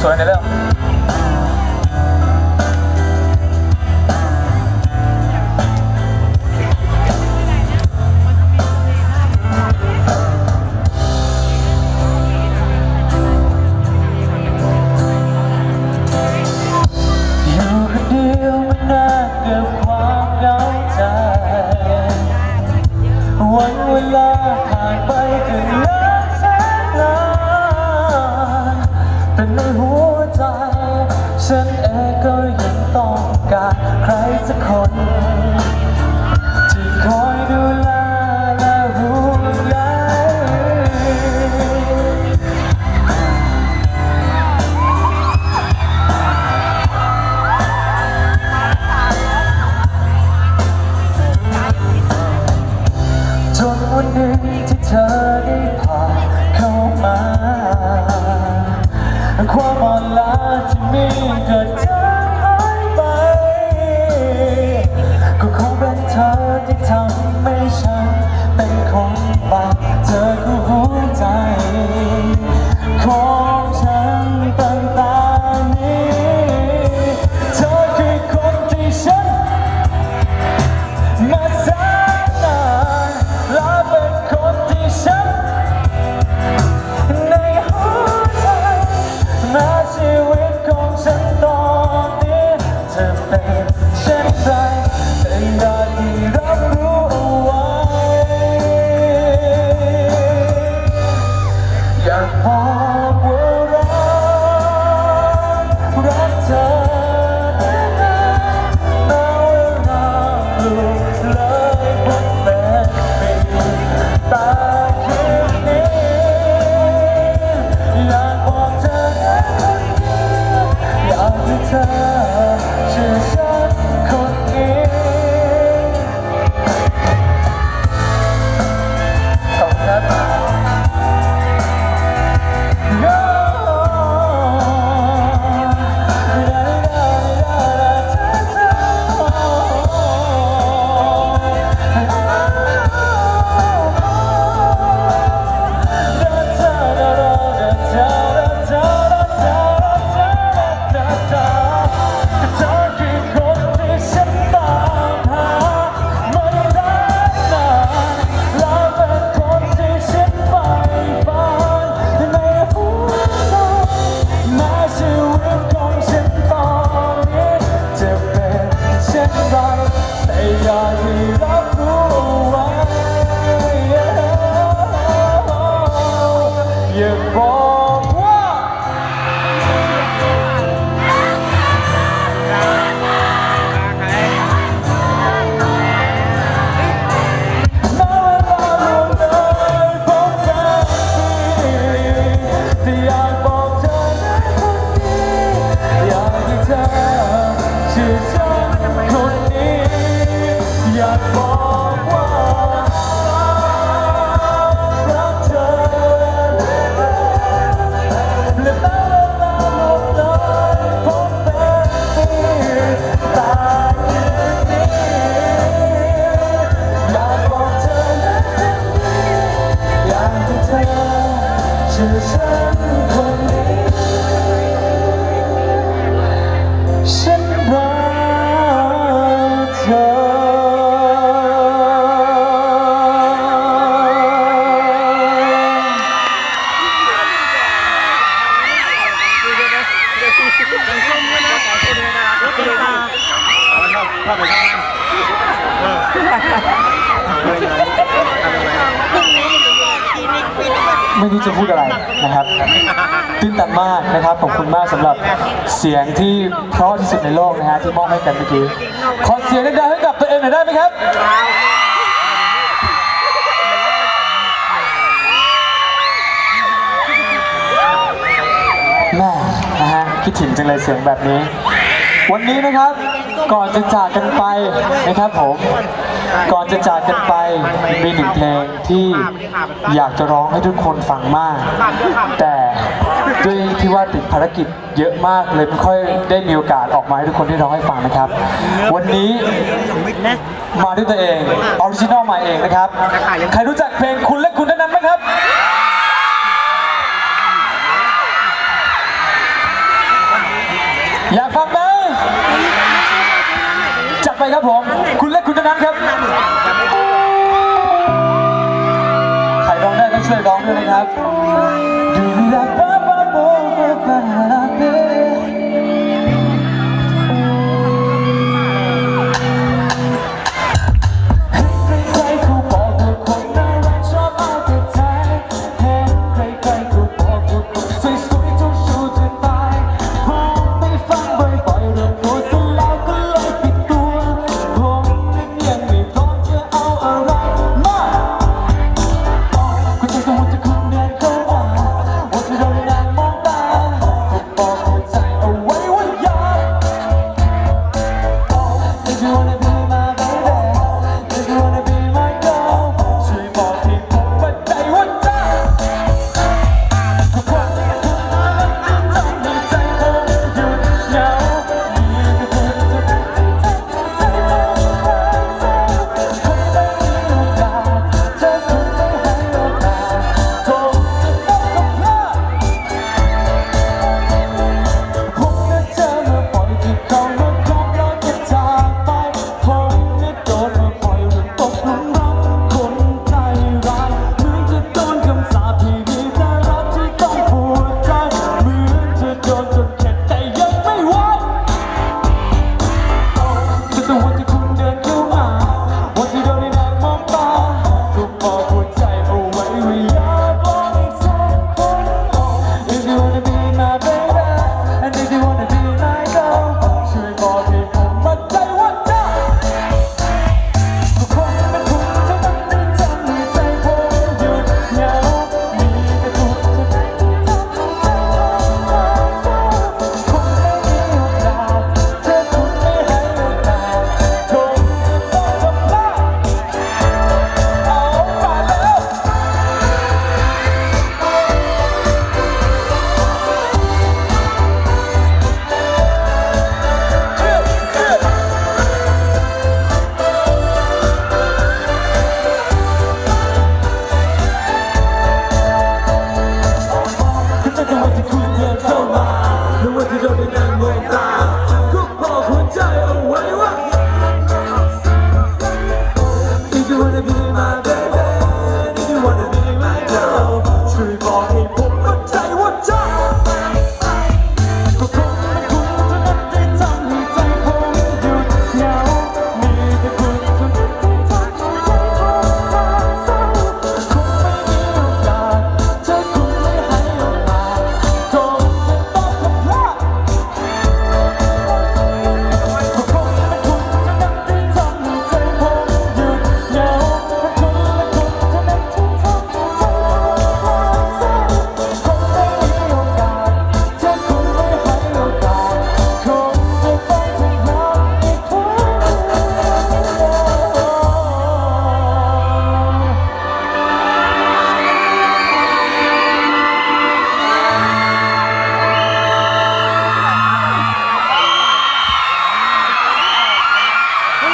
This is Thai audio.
สวย เช่นไรแาก ไม่รู้จะพูดอะไรนะครับตื้นตันมากนะครับขอบคุณมากสำหรับเสียงที่เพราะที่สุดในโลกนะฮะที่มอบให้กันเมื่อกี้ขอเสียงดังๆให้กับตัวเองหน่อยได้ไหมครับแม่นะฮะคิดถึงจังเลยเสียงแบบนี้ วันนี้นะครับ ก่อนจะจากกันไปนะครับผม ก่อนจะจากกันไปมีหนึ่งเพลงที่อยากจะร้องให้ทุกคนฟังมาก แต่ด้วยที่ว่าติดภารกิจเยอะมากเลยไม่ค่อยได้มีโอกาสออกมาให้ทุกคนได้ร้องให้ฟังนะครับ วันนี้มาด้วยตัวเองออริจินอลมาเองนะครับ ใครรู้จักเพลงคุณและคุณเท่านั้นไหมครับอยากฟัง ไปครับผม คุณเล็กคุณธนัทครับ ใครร้องได้ก็ช่วยร้องด้วยนะครับ